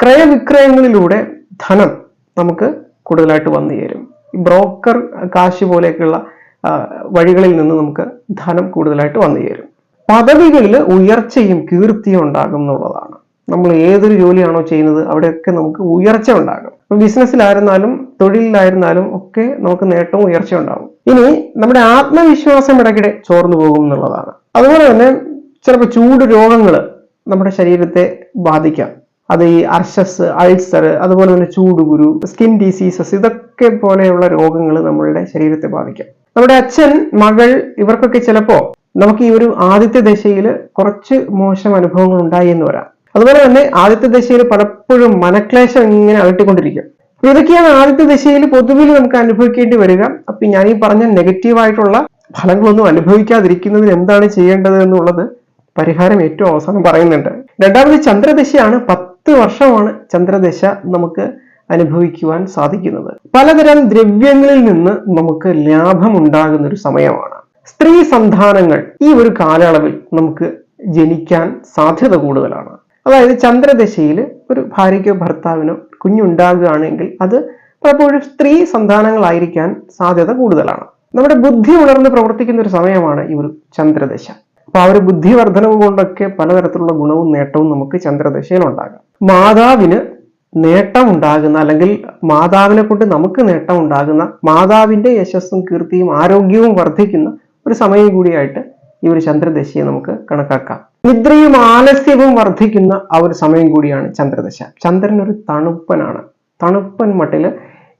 ക്രയവിക്രയങ്ങളിലൂടെ ധനം നമുക്ക് കൂടുതലായിട്ട് വന്നു ചേരും. ബ്രോക്കർ കാശ് പോലെയൊക്കെയുള്ള വഴികളിൽ നിന്ന് നമുക്ക് ധനം കൂടുതലായിട്ട് വന്നു ചേരും. പദവികളിൽ ഉയർച്ചയും കീർത്തിയും ഉണ്ടാകും എന്നുള്ളതാണ്. നമ്മൾ ഏതൊരു ജോലിയാണോ ചെയ്യുന്നത് അവിടെയൊക്കെ നമുക്ക് ഉയർച്ച ഉണ്ടാകും. ബിസിനസ്സിലായിരുന്നാലും തൊഴിലിലായിരുന്നാലും ഒക്കെ നമുക്ക് നേട്ടവും ഉയർച്ച ഉണ്ടാകും. ഇനി നമ്മുടെ ആത്മവിശ്വാസം ഇടയ്ക്കിടെ ചോർന്നു പോകും എന്നുള്ളതാണ്. അതുപോലെ തന്നെ ചിലപ്പോൾ ചൂട് രോഗങ്ങൾ നമ്മുടെ ശരീരത്തെ ബാധിക്കാം. അത് ഈ അർഷസ് അൾസർ അതുപോലെ തന്നെ ചൂടുകുരു സ്കിൻ ഡിസീസസ് ഇതൊക്കെ പോലെയുള്ള രോഗങ്ങൾ നമ്മളുടെ ശരീരത്തെ ബാധിക്കാം. നമ്മുടെ അച്ഛൻ മകൾ ഇവർക്കൊക്കെ ചിലപ്പോ നമുക്ക് ഈ ഒരു ആദ്യത്തെ ദശയിൽ കുറച്ച് മോശം അനുഭവങ്ങൾ ഉണ്ടായി എന്ന് വരാം അതുപോലെ തന്നെ ആദ്യത്തെ ദശയിൽ പലപ്പോഴും മനക്ലേശം ഇങ്ങനെ അകട്ടിക്കൊണ്ടിരിക്കും അപ്പൊ ഇതൊക്കെയാണ് ആദ്യത്തെ ദശയിൽ പൊതുവിൽ നമുക്ക് അനുഭവിക്കേണ്ടി വരിക. അപ്പൊ ഞാൻ ഈ പറഞ്ഞ നെഗറ്റീവ് ആയിട്ടുള്ള ഫലങ്ങളൊന്നും അനുഭവിക്കാതിരിക്കുന്നതിന് എന്താണ് ചെയ്യേണ്ടത് എന്നുള്ളത് പരിഹാരം ഏറ്റവും അവസാനം പറയുന്നുണ്ട്. രണ്ടാമത് ചന്ദ്രദശയാണ് പത്ത് വർഷമാണ് ചന്ദ്രദശ നമുക്ക് അനുഭവിക്കുവാൻ സാധിക്കുന്നത്. പലതരം ദ്രവ്യങ്ങളിൽ നിന്ന് നമുക്ക് ലാഭം ഉണ്ടാകുന്ന ഒരു സമയമാണ്. സ്ത്രീ സന്താനങ്ങൾ ഈ ഒരു കാലയളവിൽ നമുക്ക് ജനിക്കാൻ സാധ്യത കൂടുതലാണ്. അതായത് ചന്ദ്രദശയിൽ ഒരു ഭാര്യയ്ക്കോ ഭർത്താവിനോ കുഞ്ഞുണ്ടാകുകയാണെങ്കിൽ അത് പലപ്പോഴും സ്ത്രീ സന്താനങ്ങളായിരിക്കാൻ സാധ്യത കൂടുതലാണ്. നമ്മുടെ ബുദ്ധി ഉണർന്ന് പ്രവർത്തിക്കുന്ന ഒരു സമയമാണ് ഈ ഒരു ചന്ദ്രദശ. അപ്പൊ ആ ഒരു ബുദ്ധിവർദ്ധനവ് കൊണ്ടൊക്കെ പലതരത്തിലുള്ള ഗുണവും നേട്ടവും നമുക്ക് ചന്ദ്രദശയിൽ ഉണ്ടാകാം. മാതാവിന് നേട്ടം ഉണ്ടാകുന്ന അല്ലെങ്കിൽ മാതാവിനെ കൊണ്ട് നമുക്ക് നേട്ടം ഉണ്ടാകുന്ന മാതാവിന്റെ യശസ്സും കീർത്തിയും ആരോഗ്യവും വർദ്ധിക്കുന്ന ഒരു സമയം കൂടിയായിട്ട് ഈ ഒരു ചന്ദ്രദശയെ നമുക്ക് കണക്കാക്കാം. നിദ്രയും ആലസ്യവും വർദ്ധിക്കുന്ന ആ ഒരു സമയം കൂടിയാണ് ചന്ദ്രദശ. ചന്ദ്രൻ ഒരു തണുപ്പനാണ്. തണുപ്പൻ മട്ടിൽ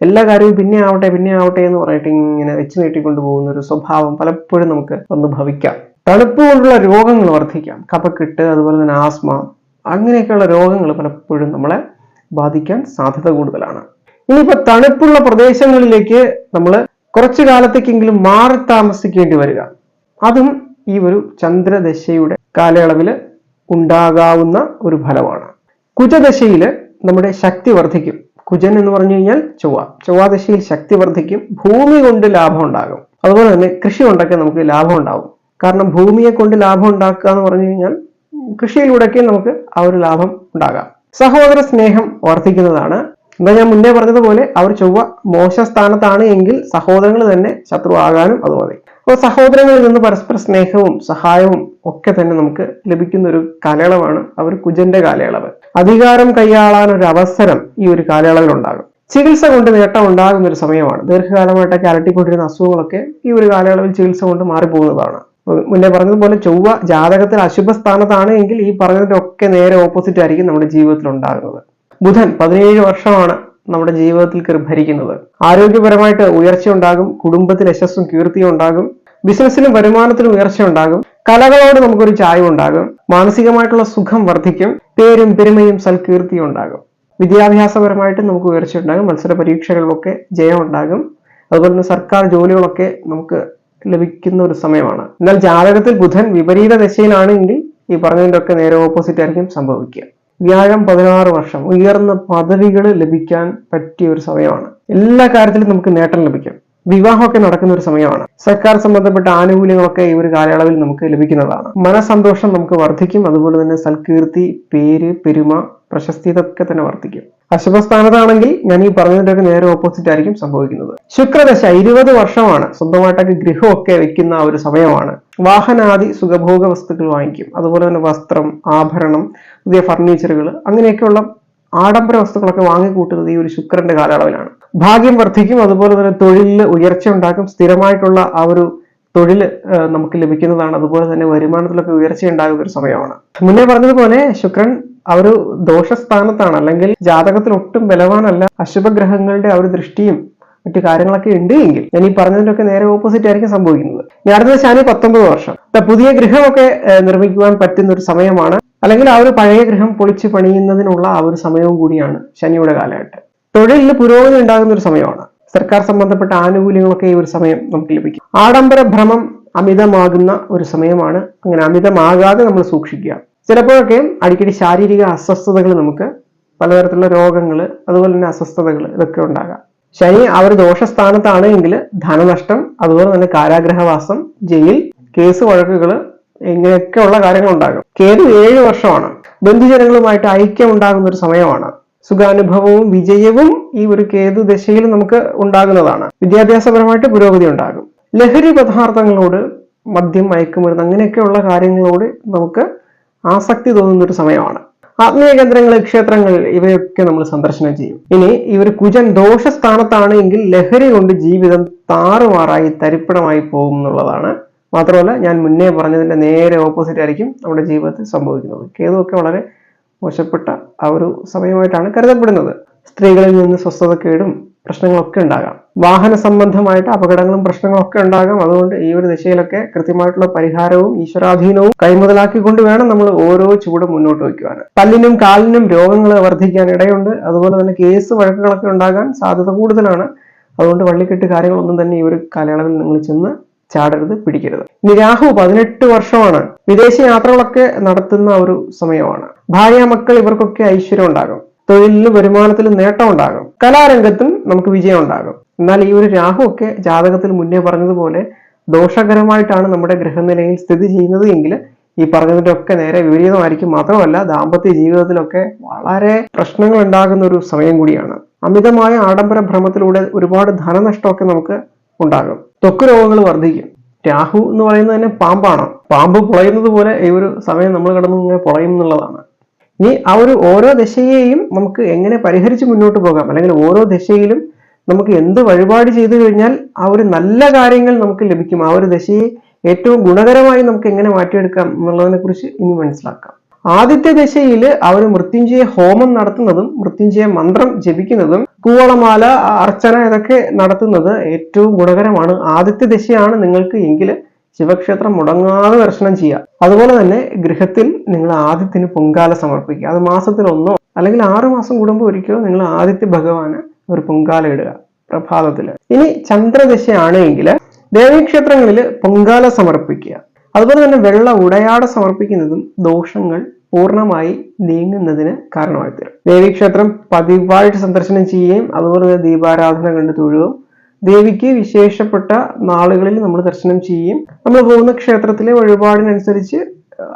എല്ലാ കാര്യവും പിന്നെ ആവട്ടെ പിന്നെ ആവട്ടെ എന്ന് പറഞ്ഞിട്ട് ഇങ്ങനെ വെച്ച് നീട്ടിക്കൊണ്ട് പോകുന്ന ഒരു സ്വഭാവം പലപ്പോഴും നമുക്ക് ഒന്ന് ഭവിക്കാം. തണുപ്പ് കൊണ്ടുള്ള രോഗങ്ങൾ വർദ്ധിക്കാം. കഫക്കെട്ട് അതുപോലെ തന്നെ ആസ്മ അങ്ങനെയൊക്കെയുള്ള രോഗങ്ങൾ പലപ്പോഴും നമ്മളെ ബാധിക്കാൻ സാധ്യത കൂടുതലാണ്. ഇനിയിപ്പോ തണുപ്പുള്ള പ്രദേശങ്ങളിലേക്ക് നമ്മൾ കുറച്ചു കാലത്തേക്കെങ്കിലും മാറി താമസിക്കേണ്ടി വരിക. അതും ഈ ഒരു ചന്ദ്രദശയുടെ കാലയളവിൽ ഉണ്ടാകാവുന്ന ഒരു ഫലമാണ്. കുജദശയിൽ നമ്മുടെ ശക്തി വർദ്ധിക്കും. കുജൻ എന്ന് പറഞ്ഞു കഴിഞ്ഞാൽ ചൊവ്വ. ചൊവ്വാദശയിൽ ശക്തി വർദ്ധിക്കും. ഭൂമി കൊണ്ട് ലാഭം ഉണ്ടാകും. അതുപോലെ തന്നെ കൃഷി കൊണ്ടൊക്കെ നമുക്ക് ലാഭം ഉണ്ടാകും. കാരണം ഭൂമിയെ കൊണ്ട് ലാഭം ഉണ്ടാക്കുക എന്ന് പറഞ്ഞു കഴിഞ്ഞാൽ കൃഷിയിലൂടെയൊക്കെ നമുക്ക് ആ ഒരു ലാഭം ഉണ്ടാകാം. സഹോദര സ്നേഹം വർദ്ധിക്കുന്നതാണ് എന്താ ഞാൻ മുന്നേ പറഞ്ഞതുപോലെ അവർ ചൊവ്വ മോശ സ്ഥാനത്താണ് എങ്കിൽ സഹോദരങ്ങൾ തന്നെ ശത്രു ആകാനും അത് മതി. അപ്പോൾ സഹോദരങ്ങളിൽ നിന്ന് പരസ്പര സ്നേഹവും സഹായവും ഒക്കെ തന്നെ നമുക്ക് ലഭിക്കുന്ന ഒരു കാലയളവാണ് അവർ കുജന്റെ കാലയളവ്. അധികാരം കൈയാളാൻ ഒരു അവസരം ഈ ഒരു കാലയളവിൽ ഉണ്ടാകും ചികിത്സ കൊണ്ട് നേട്ടം ഉണ്ടാകുന്ന ഒരു സമയമാണ്. ദീർഘകാലമായിട്ടൊക്കെ അലട്ടിക്കൊണ്ടിരുന്ന അസുഖങ്ങളൊക്കെ ഈ ഒരു കാലയളവിൽ ചികിത്സ കൊണ്ട് മാറിപ്പോകുന്നതാണ്. മുന്നേ പറഞ്ഞതുപോലെ ചൊവ്വ ജാതകത്തിൽ അശുഭ സ്ഥാനത്താണ് എങ്കിൽ ഈ പറഞ്ഞതിന്റെ ഒക്കെ നേരെ ഓപ്പോസിറ്റ് ആയിരിക്കും നമ്മുടെ ജീവിതത്തിൽ ഉണ്ടാകുന്നത് ബുധൻ പതിനേഴ് വർഷമാണ് നമ്മുടെ ജീവിതത്തിൽ ഭരിക്കുന്നത് ആരോഗ്യപരമായിട്ട് ഉയർച്ച ഉണ്ടാകും കുടുംബത്തിൽ യശസ്സും കീർത്തിയും ഉണ്ടാകും ബിസിനസ്സിലും വരുമാനത്തിലും ഉയർച്ച ഉണ്ടാകും കലകളോട് നമുക്കൊരു ചായ്വ് ഉണ്ടാകും മാനസികമായിട്ടുള്ള സുഖം വർദ്ധിക്കും പേരും പെരുമയും സൽകീർത്തിയും ഉണ്ടാകും. വിദ്യാഭ്യാസപരമായിട്ട് നമുക്ക് ഉയർച്ച ഉണ്ടാകും മത്സര പരീക്ഷകളിലൊക്കെ ജയം ഉണ്ടാകും അതുപോലെ തന്നെ സർക്കാർ ജോലികളൊക്കെ നമുക്ക് ലഭിക്കുന്ന ഒരു സമയമാണ്. എന്നാൽ ജാതകത്തിൽ ബുധൻ വിപരീത ദശയിലാണെങ്കിൽ ഈ പറഞ്ഞതിന്റെ ഒക്കെ നേരെ ഓപ്പോസിറ്റ് ആയിരിക്കും സംഭവിക്കുക. വ്യാഴം പതിനാറ് വർഷം ഉയർന്ന പദവികൾ ലഭിക്കാൻ പറ്റിയ ഒരു സമയമാണ്. എല്ലാ കാര്യത്തിലും നമുക്ക് നേട്ടം ലഭിക്കും. വിവാഹമൊക്കെ നടക്കുന്ന ഒരു സമയമാണ്. സർക്കാർ സംബന്ധപ്പെട്ട ആനുകൂല്യങ്ങളൊക്കെ ഈ ഒരു കാലയളവിൽ നമുക്ക് ലഭിക്കുന്നതാണ്. മനസന്തോഷം നമുക്ക് വർദ്ധിക്കും. അതുപോലെ തന്നെ സൽകീർത്തി പേര് പെരുമ പ്രശസ്തി ഇതൊക്കെ തന്നെ വർദ്ധിക്കും. അശുഭസ്ഥാനത്താണെങ്കിൽ ഞാൻ ഈ പറഞ്ഞതിന്റെ നേരെ ഓപ്പോസിറ്റ് ആയിരിക്കും സംഭവിക്കുന്നത്. ശുക്രദശ ഇരുപത് വർഷമാണ് സ്വന്തമായിട്ടൊക്കെ ഗൃഹമൊക്കെ വെക്കുന്ന ഒരു സമയമാണ്. വാഹനാദി സുഖഭോഗ വസ്തുക്കൾ വാങ്ങിക്കും. അതുപോലെ തന്നെ വസ്ത്രം ആഭരണം പുതിയ ഫർണിച്ചറുകൾ അങ്ങനെയൊക്കെയുള്ള ആഡംബര വസ്തുക്കളൊക്കെ വാങ്ങിക്കൂട്ടുന്നത് ഈ ഒരു ശുക്രന്റെ കാലയളവിലാണ്. ഭാഗ്യം വർദ്ധിക്കും അതുപോലെ തന്നെ തൊഴിലിൽ ഉയർച്ച ഉണ്ടാക്കും സ്ഥിരമായിട്ടുള്ള ആ ഒരു തൊഴിൽ നമുക്ക് ലഭിക്കുന്നതാണ്. അതുപോലെ തന്നെ വരുമാനത്തിലൊക്കെ ഉയർച്ച ഉണ്ടാകുന്ന ഒരു സമയമാണ്. മുന്നേ പറഞ്ഞതുപോലെ ശുക്രൻ ആ ഒരു ദോഷസ്ഥാനത്താണ്. അല്ലെങ്കിൽ ജാതകത്തിൽ ഒട്ടും ബലവാനല്ല. അശുഭഗ്രഹങ്ങളുടെ ആ ഒരു ദൃഷ്ടിയും മറ്റു കാര്യങ്ങളൊക്കെ ഉണ്ട് എങ്കിൽ. ഞാൻ ഈ പറഞ്ഞതിന്റെ നേരെ ഓപ്പോസിറ്റ് ആയിരിക്കും സംഭവിക്കുന്നത്. ഞാൻ അടുത്ത ശാനി പത്തൊമ്പത് വർഷം. പുതിയ ഗൃഹമൊക്കെ നിർമ്മിക്കുവാൻ പറ്റുന്ന ഒരു സമയമാണ്. അല്ലെങ്കിൽ ആ ഒരു പഴയ ഗൃഹം പൊളിച്ച് പണിയുന്നതിനുള്ള ആ ഒരു സമയവും കൂടിയാണ് ശനിയുടെ കാലഘട്ടം. തൊഴിലിൽ പുരോഗതി ഉണ്ടാകുന്ന ഒരു സമയമാണ്. സർക്കാർ സംബന്ധപ്പെട്ട ആനുകൂല്യങ്ങളൊക്കെ ഈ ഒരു സമയം നമുക്ക് ലഭിക്കും. ആഡംബര ഭ്രമം അമിതമാകുന്ന ഒരു സമയമാണ്. അങ്ങനെ അമിതമാകാതെ നമ്മൾ സൂക്ഷിക്കുക. ചിലപ്പോഴൊക്കെ അടിക്കടി ശാരീരിക അസ്വസ്ഥതകൾ നമുക്ക് പലതരത്തിലുള്ള രോഗങ്ങൾ അതുപോലെ തന്നെ അസ്വസ്ഥതകൾ ഇതൊക്കെ ഉണ്ടാകാം. ശനി അവർ ദോഷസ്ഥാനത്താണ് എങ്കിൽ ധനനഷ്ടം അതുപോലെ തന്നെ കാരാഗ്രഹവാസം ജയിൽ കേസ് വഴക്കുകൾ ഇങ്ങനെയൊക്കെയുള്ള കാര്യങ്ങൾ ഉണ്ടാകും കേതു ഏഴ് വർഷമാണ്. ബന്ധുജനങ്ങളുമായിട്ട് ഐക്യം ഉണ്ടാകുന്ന ഒരു സമയമാണ്. സുഖാനുഭവവും വിജയവും ഈ ഒരു കേതു ദശയിൽ നമുക്ക് ഉണ്ടാകുന്നതാണ്. വിദ്യാഭ്യാസപരമായിട്ട് പുരോഗതി ഉണ്ടാകും. ലഹരി പദാർത്ഥങ്ങളോട് മദ്യം മയക്കുമരുന്ന് അങ്ങനെയൊക്കെയുള്ള കാര്യങ്ങളോട് നമുക്ക് ആസക്തി തോന്നുന്ന ഒരു സമയമാണ്. ആത്മീയ കേന്ദ്രങ്ങൾ ക്ഷേത്രങ്ങൾ ഇവയൊക്കെ നമ്മൾ സന്ദർശനം ചെയ്യും. ഇനി ഈ ഒരു കുജൻ ദോഷസ്ഥാനത്താണ് എങ്കിൽ ലഹരി കൊണ്ട് ജീവിതം താറുമാറായി തരിപ്പണമായി പോകും എന്നുള്ളതാണ്. മാത്രമല്ല ഞാൻ മുന്നേ പറഞ്ഞതിന്റെ നേരെ ഓപ്പോസിറ്റ് ആയിരിക്കും നമ്മുടെ ജീവിതത്തിൽ സംഭവിക്കുന്നത്. കേതുവൊക്കെ വളരെ മോശപ്പെട്ട ആ ഒരു സമയമായിട്ടാണ് കരുതപ്പെടുന്നത്. സ്ത്രീകളിൽ നിന്ന് സ്വസ്ഥതക്കേടും പ്രശ്നങ്ങളൊക്കെ ഉണ്ടാകാം. വാഹന സംബന്ധമായിട്ട് അപകടങ്ങളും പ്രശ്നങ്ങളൊക്കെ ഉണ്ടാകാം. അതുകൊണ്ട് ഈ ഒരു ദിശയിലൊക്കെ കൃത്യമായിട്ടുള്ള പരിഹാരവും ഈശ്വരാധീനവും കൈമുതലാക്കിക്കൊണ്ട് വേണം നമ്മൾ ഓരോ ചൂടും മുന്നോട്ട് വയ്ക്കുവാൻ. പല്ലിനും കാലിനും രോഗങ്ങൾ വർദ്ധിക്കാൻ ഇടയുണ്ട്. അതുപോലെ തന്നെ കേസ് വഴക്കുകളൊക്കെ ഉണ്ടാകാൻ സാധ്യത കൂടുതലാണ്. അതുകൊണ്ട് വള്ളിക്കെട്ട് കാര്യങ്ങളൊന്നും തന്നെ ഈ ഒരു കാലയളവിൽ നിങ്ങൾ ചെന്ന് ചാടരുത് പിടിക്കരുത്. ഇനി രാഹു പതിനെട്ട് വർഷമാണ്. വിദേശ യാത്രകളൊക്കെ നടത്തുന്ന ഒരു സമയമാണ്. ഭാര്യ മക്കൾ ഇവർക്കൊക്കെ ഐശ്വര്യം ഉണ്ടാകും. തൊഴിലിലും വരുമാനത്തിലും നേട്ടം ഉണ്ടാകും. കലാരംഗത്തും നമുക്ക് വിജയം ഉണ്ടാകും. എന്നാൽ ഈ ഒരു രാഹു ഒക്കെ ജാതകത്തിൽ മുന്നേ പറഞ്ഞതുപോലെ ദോഷകരമായിട്ടാണ് നമ്മുടെ ഗ്രഹനിലയിൽ സ്ഥിതി ചെയ്യുന്നത് എങ്കിൽ ഈ പറഞ്ഞതിന്റെ ഒക്കെ നേരെ വിപരീതമായിരിക്കും. മാത്രമല്ല ദാമ്പത്യ ജീവിതത്തിലൊക്കെ വളരെ പ്രശ്നങ്ങൾ ഉണ്ടാകുന്ന ഒരു സമയം കൂടിയാണ്. അമിതമായ ആഡംബര ഭ്രമത്തിലൂടെ ഒരുപാട് ധനനഷ്ടമൊക്കെ നമുക്ക് ഉണ്ടാകും. ത്വക്ക് രോഗങ്ങൾ വർദ്ധിക്കും. രാഹു എന്ന് പറയുന്നത് തന്നെ പാമ്പാണ്. പാമ്പ് പുളയുന്നത് പോലെ ഈ ഒരു സമയം നമ്മൾ കിടന്നു ഇങ്ങനെ പുളയും എന്നുള്ളതാണ്. ഇനി ആ ഒരു ഓരോ ദശയെയും നമുക്ക് എങ്ങനെ പരിഹരിച്ച് മുന്നോട്ട് പോകാം? അല്ലെങ്കിൽ ഓരോ ദശയിലും നമുക്ക് എന്ത് വഴിപാട് ചെയ്തു കഴിഞ്ഞാൽ ആ ഒരു നല്ല കാര്യങ്ങൾ നമുക്ക് ലഭിക്കും. ആ ഒരു ദശയെ ഏറ്റവും ഗുണകരമായി നമുക്ക് എങ്ങനെ മാറ്റിയെടുക്കാം എന്നുള്ളതിനെ കുറിച്ച് ഇനി മനസ്സിലാക്കാം. ആദ്യത്തെ ദശയിൽ അവർ മൃത്യുഞ്ജയ ഹോമം നടത്തുന്നതും മൃത്യുഞ്ജയ മന്ത്രം ജപിക്കുന്നതും കൂവളമാല അർച്ചന ഇതൊക്കെ നടത്തുന്നത് ഏറ്റവും ഗുണകരമാണ്. ആദ്യത്തെ ദശയാണ് നിങ്ങൾക്ക് എങ്കിൽ ശിവക്ഷേത്രം മുടങ്ങാതെ ദർശനം ചെയ്യുക. അതുപോലെ തന്നെ ഗൃഹത്തിൽ നിങ്ങൾ ആദ്യത്തിന് പൊങ്കാല സമർപ്പിക്കുക. അത് മാസത്തിൽ ഒന്നോ അല്ലെങ്കിൽ ആറു മാസം കൂടുമ്പോൾ ഒരിക്കലോ നിങ്ങൾ ആദിത്യ ഭഗവാന് ഒരു പൊങ്കാല ഇടുക പ്രഭാതത്തിൽ ഇനി ചന്ദ്രദശയാണെങ്കിൽ ദേവീക്ഷേത്രങ്ങളിൽ പൊങ്കാല സമർപ്പിക്കുക. അതുപോലെ തന്നെ വെള്ള ഉടയാട സമർപ്പിക്കുന്നതും ദോഷങ്ങൾ പൂർണമായി നീങ്ങുന്നതിന് കാരണമായി തീരും ദേവീക്ഷേത്രം പതിവായിട്ട് സന്ദർശനം ചെയ്യുകയും അതുപോലെ തന്നെ ദീപാരാധന കണ്ട് തൊഴുകയും ദേവിക്ക് വിശേഷപ്പെട്ട നാളുകളിൽ നമ്മൾ ദർശനം ചെയ്യുകയും നമ്മൾ പോകുന്ന ക്ഷേത്രത്തിലെ വഴിപാടിനനുസരിച്ച്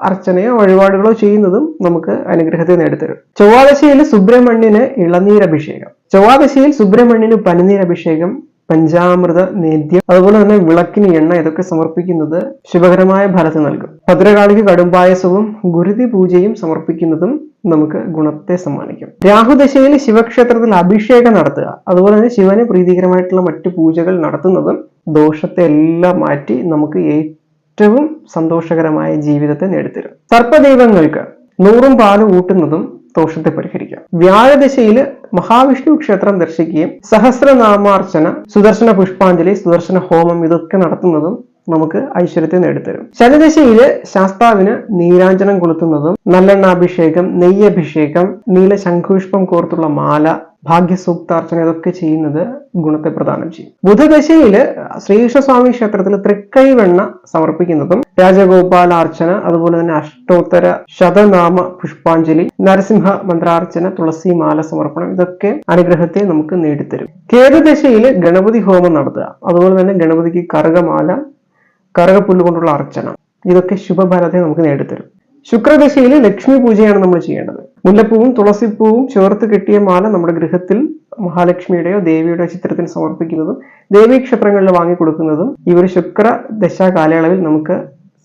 അർച്ചനയോ വഴിപാടുകളോ ചെയ്യുന്നതും നമുക്ക് അനുഗ്രഹത്തെ നേടിത്തരും. ചൊവ്വാദശയിൽ സുബ്രഹ്മണ്യന് ഇളനീരഭിഷേകം. ചൊവ്വാദശയിൽ സുബ്രഹ്മണ്യന് പനിനീരഭിഷേകം പഞ്ചാമൃത നേദ്യം അതുപോലെ തന്നെ വിളക്കിന് എണ്ണ ഇതൊക്കെ സമർപ്പിക്കുന്നത് ശുഭകരമായ ഫലത്തെ നൽകും. ഭദ്രകാളിക്ക് കടുംപായസവും ഗുരുതി പൂജയും സമർപ്പിക്കുന്നതും നമുക്ക് ഗുണത്തെ സമ്മാനിക്കും. രാഹുദശയിൽ ശിവക്ഷേത്രത്തിൽ അഭിഷേകം നടത്തുക അതുപോലെ തന്നെ ശിവന് പ്രീതികരമായിട്ടുള്ള മറ്റു പൂജകൾ നടത്തുന്നതും ദോഷത്തെ എല്ലാം മാറ്റി നമുക്ക് ഏറ്റവും സന്തോഷകരമായ ജീവിതത്തെ നേടിത്തരും. സർപ്പദൈവങ്ങൾക്ക് നൂറും പാൽ ഊട്ടുന്നതും ദോഷത്തെ പരിഹരിക്കാം. വ്യാഴദശയിൽ മഹാവിഷ്ണു ക്ഷേത്രം ദർശിക്കുകയും സഹസ്രനാമാർച്ചന സുദർശന പുഷ്പാഞ്ജലി സുദർശന ഹോമം ഇതൊക്കെ നടത്തുന്നതും നമുക്ക് ഐശ്വര്യത്തെ നേടിത്തരും. ശനിദശയിൽ ശാസ്താവിന് നീരാഞ്ജനം കൊളുത്തുന്നതും നല്ലെണ്ണാഭിഷേകം നെയ്യഭിഷേകം നീല ശംഖുഷ്പം കോർത്തുള്ള മാല ഭാഗ്യസൂക്താർച്ചന ഇതൊക്കെ ചെയ്യുന്നത് ഗുണത്തെ പ്രദാനം ചെയ്യും. ബുധദശയിൽ ശ്രീകൃഷ്ണസ്വാമി ക്ഷേത്രത്തിൽ തൃക്കൈവെണ്ണ സമർപ്പിക്കുന്നതും രാജഗോപാലാർച്ചന അതുപോലെ തന്നെ അഷ്ടോത്തര ശതനാമ പുഷ്പാഞ്ജലി നരസിംഹ മന്ത്രാർച്ചന തുളസി മാല സമർപ്പണം ഇതൊക്കെ അനുഗ്രഹത്തെ നമുക്ക് നേടിത്തരും. കേതുദശയിൽ ഗണപതി ഹോമം നടത്തുക. അതുപോലെ തന്നെ ഗണപതിക്ക് കറുകമാല കറുകപ്പുല്ല് കൊണ്ടുള്ള അർച്ചന. ഇതൊക്കെ ശുഭഫലത്തെ നമുക്ക് നേടിത്തരും. ശുക്രദശയിൽ ലക്ഷ്മി പൂജയാണ് നമ്മൾ ചെയ്യേണ്ടത്. മുല്ലപ്പൂവും തുളസിപ്പൂവും ചേർത്ത് കെട്ടിയ മാല നമ്മുടെ ഗൃഹത്തിൽ മഹാലക്ഷ്മിയുടെയോ ദേവിയുടെയോ ചിത്രത്തിന് സമർപ്പിക്കുന്നതും ദേവീ ക്ഷേത്രങ്ങളിൽ വാങ്ങിക്കൊടുക്കുന്നതും ഈ ഒരു ശുക്ര ദശാ കാലയളവിൽ നമുക്ക്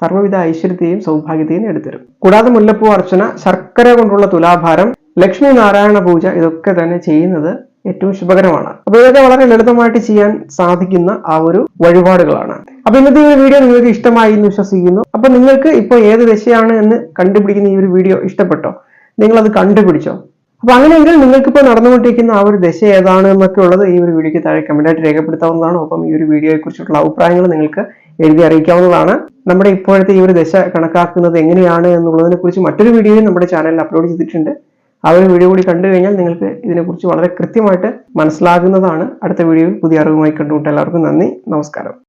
സർവവിധ ഐശ്വര്യത്തെയും സൗഭാഗ്യത്തെയും എടുത്തരും കൂടാതെ മുല്ലപ്പൂ അർച്ചന ശർക്കര കൊണ്ടുള്ള തുലാഭാരം ലക്ഷ്മി നാരായണ പൂജ ഇതൊക്കെ തന്നെ ചെയ്യുന്നത് ഏറ്റവും ശുഭകരമാണ്. അപ്പൊ ഇതൊക്കെ വളരെ ലളിതമായിട്ട് ചെയ്യാൻ സാധിക്കുന്ന ആ ഒരു വഴിപാടുകളാണ്. അപ്പൊ ഇന്നത്തെ ഈ ഒരു വീഡിയോ നിങ്ങൾക്ക് ഇഷ്ടമായി എന്ന് വിശ്വസിക്കുന്നു. അപ്പൊ നിങ്ങൾക്ക് ഇപ്പോൾ ഏത് ദശയാണ് എന്ന് കണ്ടുപിടിക്കുന്ന ഈ ഒരു വീഡിയോ ഇഷ്ടപ്പെട്ടോ? നിങ്ങൾ അത് കണ്ടുപിടിച്ചോ? അപ്പൊ അങ്ങനെയെങ്കിൽ നിങ്ങൾക്കിപ്പോൾ നടന്നുകൊണ്ടിരിക്കുന്ന ആ ഒരു ദശ ഏതാണ് എന്നൊക്കെ ഉള്ളത് ഈ ഒരു വീഡിയോക്ക് താഴെ കമന്റായിട്ട് രേഖപ്പെടുത്താവുന്നതാണ്. ഒപ്പം ഈ ഒരു വീഡിയോയെ കുറിച്ചുള്ള അഭിപ്രായങ്ങൾ നിങ്ങൾക്ക് എഴുതി അറിയിക്കാവുന്നതാണ്. നമ്മുടെ ഇപ്പോഴത്തെ ഈ ഒരു ദശ കണക്കാക്കുന്നത് എങ്ങനെയാണ് എന്നുള്ളതിനെ കുറിച്ച് മറ്റൊരു വീഡിയോയും നമ്മുടെ ചാനലിൽ അപ്ലോഡ് ചെയ്തിട്ടുണ്ട്. ആ ഒരു വീഡിയോ കൂടി കണ്ടു കഴിഞ്ഞാൽ നിങ്ങൾക്ക് ഇതിനെക്കുറിച്ച് വളരെ കൃത്യമായിട്ട് മനസ്സിലാകുന്നതാണ് അടുത്ത വീഡിയോയിൽ പുതിയ അറിവുമായി കണ്ടുമുട്ട എല്ലാവർക്കും നന്ദി. നമസ്കാരം.